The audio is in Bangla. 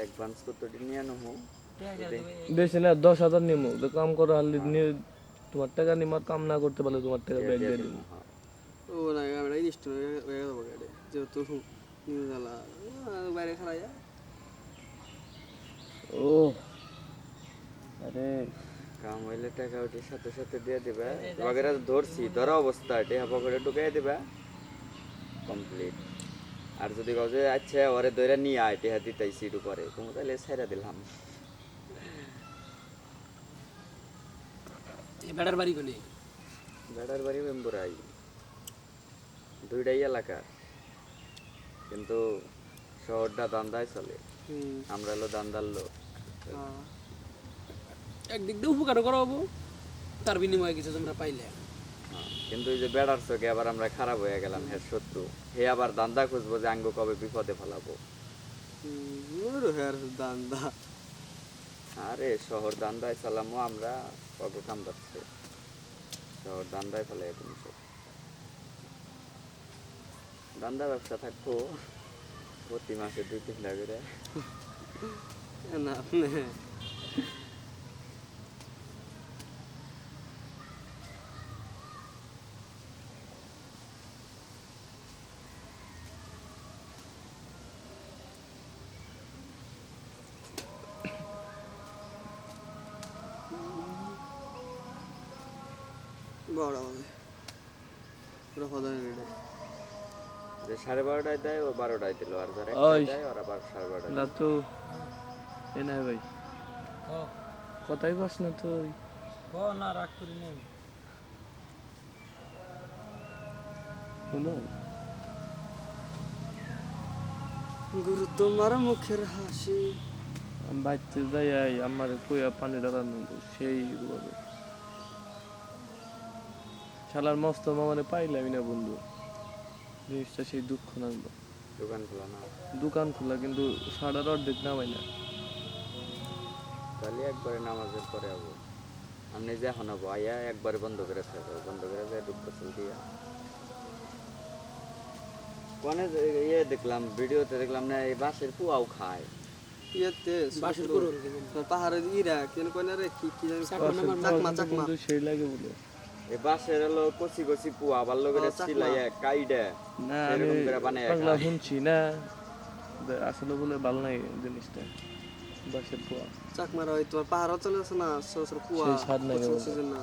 অ্যাডভান্স কত নিয়ে নেব। বেশি না দশ হাজার নিমু। তো কাম করো হালি নিয়ে তোমার টাকা নিম কাম না করতে পারলে তোমার টাকা ব্যাগ দিয়ে দিবো ও না আমরা ইনস্ট হয়ে হয়ে যাব গাড়ি যেহেতু নিউ জ্বালা। বাইরে খারাই ও আরে। কাম হইলে টাকা ওটির সাথে সাথে দিয়ে দিবে। তোমাকে ধরছি ধরা অবস্থা টেহা পকেটে ঢুকাই দিবে। কমপ্লিট আর যদি কাউ যে আচ্ছা ওরে দইরা নিয়ে আয় টেহা দিতাইছি একটু পরে তুমি তাহলে ছেড়ে দিলাম। বেড়ার বাড়ি কোনে? বেড়ার বাড়ি মেম্বরাই দুইটাই এলাকা। কিন্তু শহরটা দান্দায় চলে। আমরা হলো দান্দার লোক। একদিক দিয়ে উপকার করাবো তার বিনিময়ে কিছু তোমরা পাইলে। হ্যাঁ, কিন্তু এই যে বেড়ার চোখে আবার আমরা খারাপ হয়ে গেলাম হ্যাঁ শত্রু হে আবার দান্দা খুঁজবো যে আঙ্গ কবে বিপদে ফেলাবো। দান্দা। আরে শহর দান্দায় চালামো আমরা কত কাম যাচ্ছে শহর দান্দায় ফেলে এখন সব। দান্দা ব্যবসা থাকব প্রতি মাসে দুই তিন লাখ না। বড় হবে পুরো হদায় রেডে যে সাড়ে বারোটায় দেয় ও বারোটায় দিল। আর যারা দেয় ওরা আবার সাড়ে বারোটায় না তো এ নাই ভাই। কথাই পাস না তুই। না রাগ করি নেই। গুরু তোমার মুখের হাসি। বাড়িতে যাই আমার কইয়া পানি ডালানো সেই বলে শালার মস্ত মামারে পাইলামই না বন্ধু। জিনিসটা সেই দুঃখ লাগল দোকান খোলা না? দোকান খোলা কিন্তু সাড়ার অর্ধেক নামাই না। তাহলে একবারে নামাজের পরে হব আপনি যে এখন হব আইয়া একবারে বন্ধ করে থাকব বন্ধ করে যায় দুঃখ চল দিয়া কোনে ইয়ে দেখলাম ভিডিওতে দেখলাম না এই বাসের পুয়াও খায়। ইয়েতে বাসের করুন পাহাড়ের ইরা কেন কোন রে কি কি জানি চাকমা চাকমা। সেই লাগে বলে। এই বাসের হলো কচি কচি পুয়া আবার লোকের। সিলাইয়া কাইডে না এরকম করে বানায় পাগলা শুনছি না। আসলে বলে ভালো নাই জিনিসটা বাসের পোয়া। চাকমারা তোমার পাহাড় চলে আসে না সর সর স্বাদ নাই সিজন না